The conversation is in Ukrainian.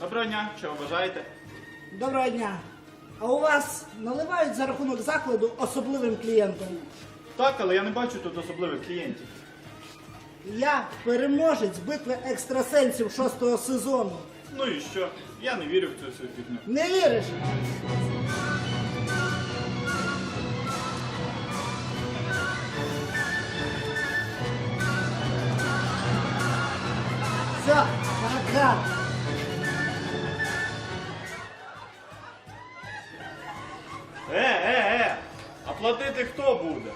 Доброго дня, ви бажаєте? Доброго дня. А у вас наливають за рахунок закладу особливим клієнтам? Так, але я не бачу тут особливих клієнтів. Я переможець битви екстрасенсів шостого сезону. Ну і що? Я не вірю в цю всю фігню. Не віриш? Все, пока. Платити хто буде?